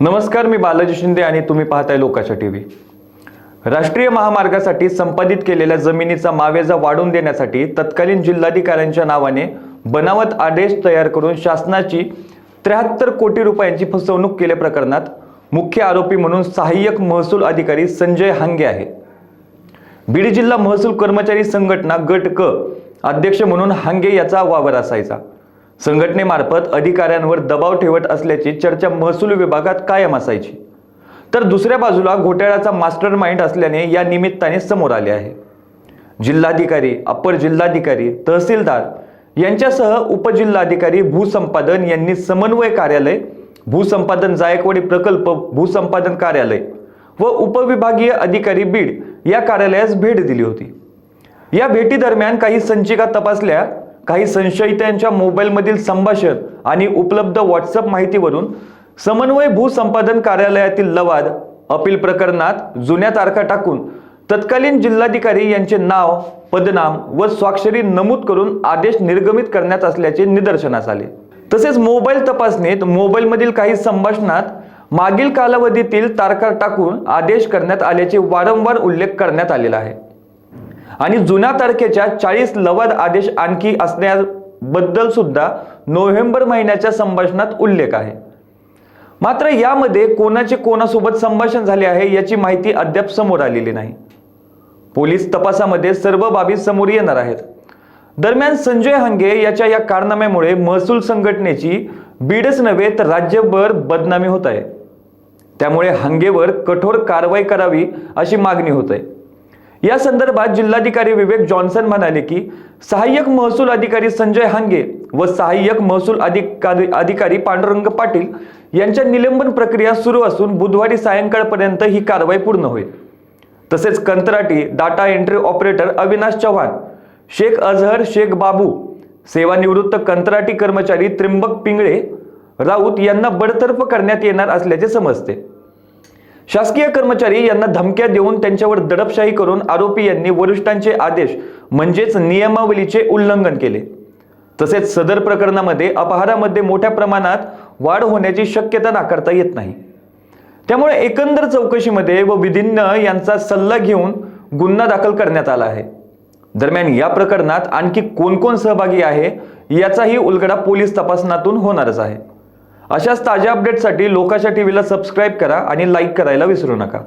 नमस्कार मी बालाजी शिंदे आणि तुम्ही पाहताय लोकाच्या टीव्ही राष्ट्रीय महामार्गासाठी संपादित केलेल्या जमिनीचा मावेजा वाढवून देण्यासाठी तत्कालीन जिल्हाधिकाऱ्यांच्या नावाने बनावट आदेश तयार करून शासनाची त्र्याहत्तर कोटी रुपयांची फसवणूक केल्या प्रकरणात मुख्य आरोपी म्हणून सहाय्यक महसूल अधिकारी संजय हांगे आहे. बीड जिल्हा महसूल कर्मचारी संघटना गट क अध्यक्ष म्हणून हांगे याचा वावर असायचा. संघटनेमार्फत अधिकाऱ्यांवर दबाव ठेवत असल्याची चर्चा महसूल विभागात कायम असायची. तर दुसऱ्या बाजूला घोटाळ्याचा मास्टर माइंड असल्याने या निमित्ताने समोर आले आहे. जिल्हाधिकारी अप्पर जिल्हाधिकारी तहसीलदार यांच्यासह उपजिल्हाधिकारी भूसंपादन यांनी समन्वय कार्यालय भूसंपादन जायकवाडी प्रकल्प भूसंपादन कार्यालय व उपविभागीय अधिकारी बीड या कार्यालयास भेट दिली होती. या भेटीदरम्यान काही संचिका तपासल्या काही संशयितांच्या मोबाईलमधील संभाषण आणि उपलब्ध व्हॉट्सअप माहितीवरून समन्वय भूसंपादन कार्यालयातील लवाद अपील प्रकरणात जुन्या तारखा टाकून तत्कालीन जिल्हाधिकारी यांचे नाव पदनाम व स्वाक्षरी नमूद करून आदेश निर्गमित करण्यात असल्याचे निदर्शनास आले. तसेच मोबाईल तपासणीत मोबाईलमधील काही संभाषणात मागील कालावधीतील तारखा टाकून आदेश करण्यात आल्याचे वारंवार उल्लेख करण्यात आलेला आहे. आणि जुन्या तारखेच्या चाळीस लवाद आदेश आणखी असण्याबद्दल सुद्धा नोव्हेंबर महिन्याच्या संभाषणात उल्लेख आहे. मात्र यामध्ये कोणाचे कोणासोबत संभाषण झाले आहे याची माहिती अद्याप समोर आलेली नाही. पोलीस तपासामध्ये सर्व बाबी समोर येणार आहेत. दरम्यान संजय हंगे याच्या या कारनाम्यामुळे महसूल संघटनेची बीडच नव्हे तर राज्यभर बदनामी होत आहे. त्यामुळे हंगेवर कठोर कारवाई करावी अशी मागणी होत आहे. या संदर्भात जिल्हाधिकारी विवेक जॉन्सन म्हणाले की सहाय्यक महसूल अधिकारी संजय हांगे व सहाय्यक महसूल अधिकारी अधिकारी पांडुरंग पाटील यांच्या निलंबन प्रक्रिया सुरू असून बुधवारी सायंकाळपर्यंत ही कारवाई पूर्ण होईल. तसेच कंत्राटी data entry operator Avinash Chavan Shaikh Azhar Shaikh Babu सेवानिवृत्त कंत्राटी कर्मचारी त्रिंबक पिंगळे राऊत यांना बडतर्फ करण्यात येणार असल्याचे समजते. शासकीय कर्मचारी यांना धमक्या देऊन त्यांच्यावर दडपशाही करून आरोपी यांनी वरिष्ठांचे आदेश म्हणजेच नियमावलीचे उल्लंघन केले. तसेच सदर प्रकरणामध्ये अपहारामध्ये मोठ्या प्रमाणात वाढ होण्याची शक्यता नाकारता येत नाही. त्यामुळे एकंदर चौकशीमध्ये व विधीन यांचा सल्ला घेऊन गुन्हा दाखल करण्यात आला आहे. दरम्यान या प्रकरणात आणखी कोण कोण सहभागी आहे याचाही उलगडा पोलीस तपासनातून होणारच आहे. अशाच ताज्या अपडेटसाठी लोकाच्या टीव्हीला सबस्क्राईब करा आणि लाईक करायला विसरू नका.